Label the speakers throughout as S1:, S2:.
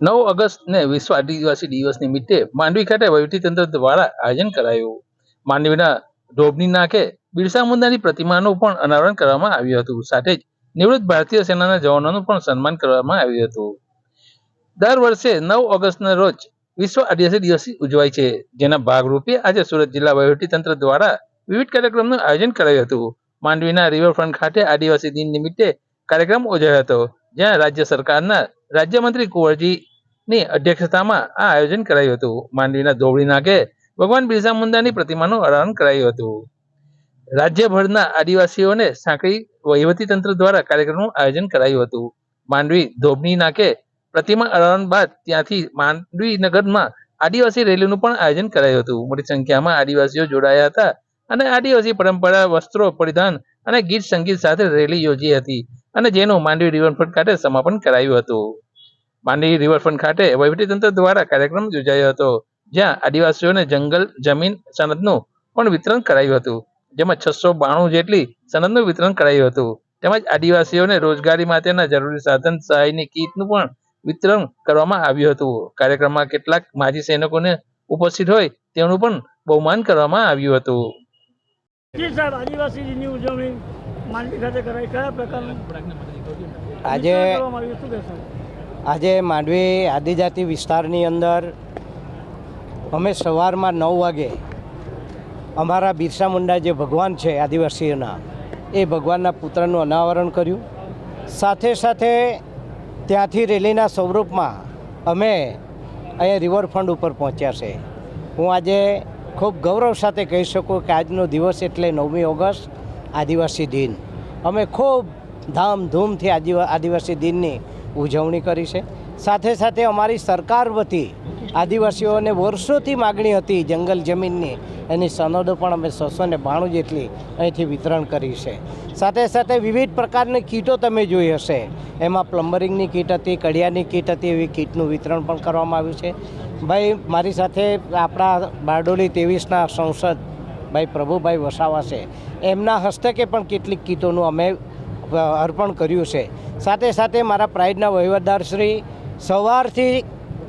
S1: નવ ઓગસ્ટને વિશ્વ આદિવાસી દિવસ નિમિત્તે માંડવી ખાતે વહીવટીતંત્ર દ્વારા આયોજન કરાયું. માંડવીના ધોબની નાકે બિરસા મુંડાની પ્રતિમાનું પણ અનાવરણ કરવામાં આવ્યું હતું. સાથે જ નિવૃત્ત ભારતીય સેનાના જવાનોનું પણ સન્માન કરવામાં આવ્યું હતું. દર વર્ષે નવ ઓગસ્ટના રોજ વિશ્વ આદિવાસી દિવસ ઉજવાય છે. જેના ભાગરૂપે આજે સુરત જિલ્લા વહીવટીતંત્ર દ્વારા વિવિધ કાર્યક્રમનું આયોજન કરાયું હતું. માંડવીના રિવરફ્રન્ટ ખાતે આદિવાસી દિન નિમિત્તે કાર્યક્રમ યોજાયો હતો. જ્યાં રાજ્ય સરકારના રાજ્યમંત્રી કુંવરજીની અધ્યક્ષતામાં આ આયોજન કરાયું હતું. માંડવીના ધોબળી નાકે ભગવાન બિરસા મુંડાની પ્રતિમાનું અનાવરણ કરાયું હતું. રાજ્યભરના આદિવાસીઓને સાંકળી વહીવટીતંત્ર દ્વારા કાર્યક્રમનું આયોજન કરાયું હતું. માંડવી ધોબની નાકે પ્રતિમા અનાવરણ બાદ ત્યાંથી માંડવી નગરમાં આદિવાસી રેલીનું પણ આયોજન કરાયું હતું. મોટી સંખ્યામાં આદિવાસીઓ જોડાયા હતા અને આદિવાસી પરંપરા, વસ્ત્રો, પરિધાન અને ગીત સંગીત સાથે રેલી યોજી હતી અને જેનું માંડવી રિવરફ્રન્ટ ખાતે સમાપન કરાયું હતું. માંડવી રિવરફ્રન્ટ ખાતે વહીવટીતંત્ર દ્વારા કાર્યક્રમ યોજાયો હતો જ્યાં આદિવાસીઓને જંગલ જમીન સનદનું પણ વિતરણ કરાયું હતું. જેમાં છસો બાણું જેટલી સનદનું વિતરણ કરાયું હતું. તેમજ આદિવાસીઓને રોજગારી માટેના જરૂરી સાધન સહાયની કીટનું પણ વિતરણ કરવામાં આવ્યું હતું. કાર્યક્રમમાં કેટલાક માજી સૈનિકોને ઉપસ્થિત હોય તેનું પણ બહુમાન કરવામાં આવ્યું હતું.
S2: સાહેબ આદિવાસી દિનની ઉજવણી માંડવી ખાતે કરાઈ. કયા પ્રકારનું?
S3: આજે આજે માંડવી આદિજાતિ વિસ્તારની અંદર અમે સવારમાં નવ વાગે અમારા બિરસા મુંડા જે ભગવાન છે આદિવાસીઓના, એ ભગવાનના પુત્રનું અનાવરણ કર્યું. સાથે સાથે ત્યાંથી રેલીના સ્વરૂપમાં અમે અહીંયા રિવરફ્રન્ટ ઉપર પહોંચ્યા છે. હું આજે ખૂબ ગૌરવ સાથે કહી શકું કે આજનો દિવસ એટલે નવમી ઓગસ્ટ, આદિવાસી દિન. અમે ખૂબ ધામધૂમથી આદિવા, આદિવાસી દિનની ઉજવણી કરી છે. સાથે સાથે અમારી સરકાર વતી આદિવાસીઓને વર્ષોથી માગણી હતી જંગલ જમીનની. એની સનદો પણ અમે છસો ને બાણું જેટલી અહીંથી વિતરણ કરી છે. સાથે સાથે વિવિધ પ્રકારની કીટો તમે જોઈ હશે. એમાં પ્લમ્બરિંગની કીટ હતી, કડિયાની કીટ હતી, એવી કીટનું વિતરણ પણ કરવામાં આવ્યું છે. ભાઈ, મારી સાથે આપણા બારડોલી ત્રેવીસના સંસદ ભાઈ પ્રભુભાઈ વસાવા છે. એમના હસ્તકે પણ કેટલીક કીટોનું અમે અર્પણ કર્યું છે. સાથે સાથે મારા પ્રાઇડના વહીવટદારશ્રી સવારથી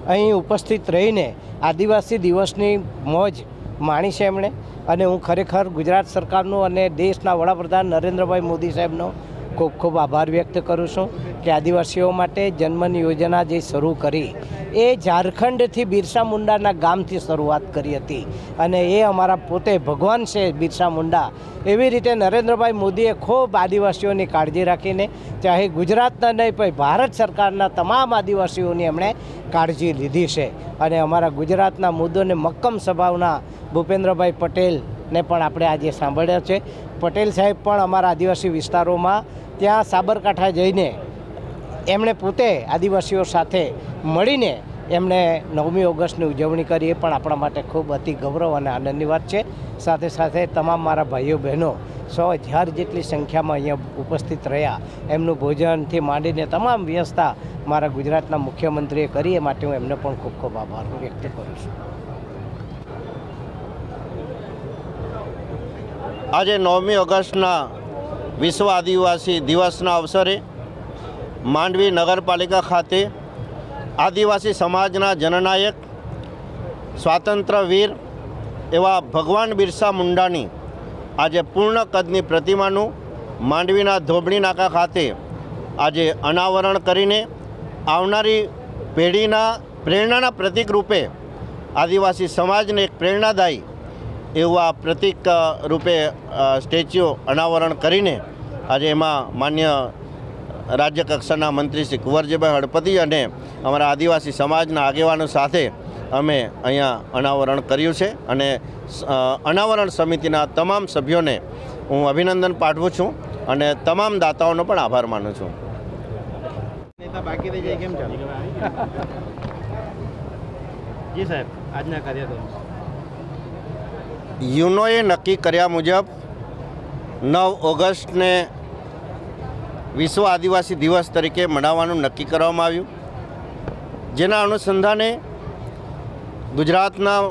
S3: અહીં ઉપસ્થિત રહીને આદિવાસી દિવસની મોજ માણી છે એમણે. અને હું ખરેખર ગુજરાત સરકારનું અને દેશના વડાપ્રધાન નરેન્દ્રભાઈ મોદી સાહેબનો ખૂબ ખૂબ આભાર વ્યક્ત કરું છું કે આદિવાસીઓ માટે જન્મની યોજના જે શરૂ કરી, એ ઝારખંડથી બિરસા મુંડાના ગામથી શરૂઆત કરી હતી. અને એ અમારા પોતે ભગવાન છે બિરસા મુંડા. એવી રીતે નરેન્દ્રભાઈ મોદીએ ખૂબ આદિવાસીઓની કાળજી રાખીને, ચાહે ગુજરાતના નહીં, પણ ભારત સરકારના તમામ આદિવાસીઓની એમણે કાળજી લીધી છે. અને અમારા ગુજરાતના મુદ્દોને મક્કમ સ્વભાવના ભૂપેન્દ્રભાઈ પટેલને પણ આપણે આજે સાંભળ્યા છે. પટેલ સાહેબ પણ અમારા આદિવાસી વિસ્તારોમાં ત્યાં સાબરકાંઠા જઈને એમણે પોતે આદિવાસીઓ સાથે મળીને એમણે નવમી ઓગસ્ટની ઉજવણી કરી એ પણ આપણા માટે ખૂબ અતિ ગૌરવ અને આનંદની વાત છે. સાથે સાથે તમામ મારા ભાઈઓ બહેનો સો હજાર જેટલી સંખ્યામાં અહીંયા ઉપસ્થિત રહ્યા. એમનું ભોજનથી માંડીને તમામ વ્યવસ્થા મારા ગુજરાતના મુખ્યમંત્રીએ કરી એ માટે હું એમને પણ ખૂબ ખૂબ આભાર વ્યક્ત કરું છું.
S4: આજે નવમી ઓગસ્ટના વિશ્વ આદિવાસી દિવસના અવસરે માંડવી નગરપાલિકા ખાતે આદિવાસી સમાજના જનનાયક, સ્વાતંત્ર્યવીર એવા ભગવાન બિરસા મુંડાની આજે પૂર્ણ કદની પ્રતિમાનું માંડવીના ધોબણી નાકા ખાતે આજે અનાવરણ કરીને આવનારી પેઢીના પ્રેરણાના પ્રતિક રૂપે આદિવાસી સમાજને એક પ્રેરણાદાયી એવું આ પ્રતીક રૂપે સ્ટેચ્યુ અનાવરણ કરીને આજે એમાં માન્ય રાજ્ય કક્ષાના મંત્રી શ્રી કુંવરજીભાઈ હળપતિ અને અમારા આદિવાસી સમાજના આગેવાનો સાથે અમે અહીંયા અનાવરણ કર્યું છે અને અનાવરણ સમિતિના તમામ સભ્યોને હું અભિનંદન પાઠવું છું અને તમામ દાતાઓનો પણ આભાર માનું છું.
S5: જી સાહેબ આજના કાર્યક્રમ
S4: યુનોએ નક્કી કર્યા મુજબ નવ ઓગસ્ટને વિશ્વ આદિવાસી દિવસ તરીકે મનાવવાનું નક્કી કરવામાં આવ્યું. જેના અનુસંધાને ગુજરાતના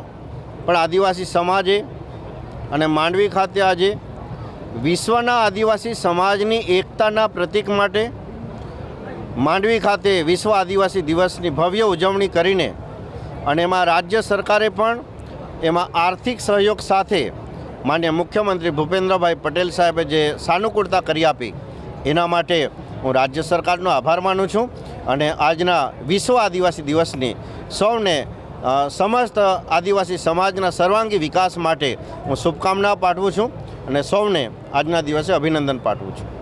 S4: પણ આદિવાસી સમાજે અને માંડવી ખાતે આજે વિશ્વના આદિવાસી સમાજની એકતાના પ્રતીક માટે માંડવી ખાતે વિશ્વ આદિવાસી દિવસની ભવ્ય ઉજવણી કરીને અને એમાં રાજ્ય સરકારે પણ એમાં આર્થિક સહયોગ સાથે માન્ય મુખ્યમંત્રી ભૂપેન્દ્રભાઈ પટેલ સાહેબે જે સાનુકૂળતા કરી આપી, એના માટે હું રાજ્ય સરકારનો આભાર માનું છું અને આજના વિશ્વ આદિવાસી દિવસની સૌને સમસ્ત આદિવાસી સમાજના સર્વાંગી વિકાસ માટે હું શુભકામના પાઠવું છું અને સૌને આજના દિવસે અભિનંદન પાઠવું છું.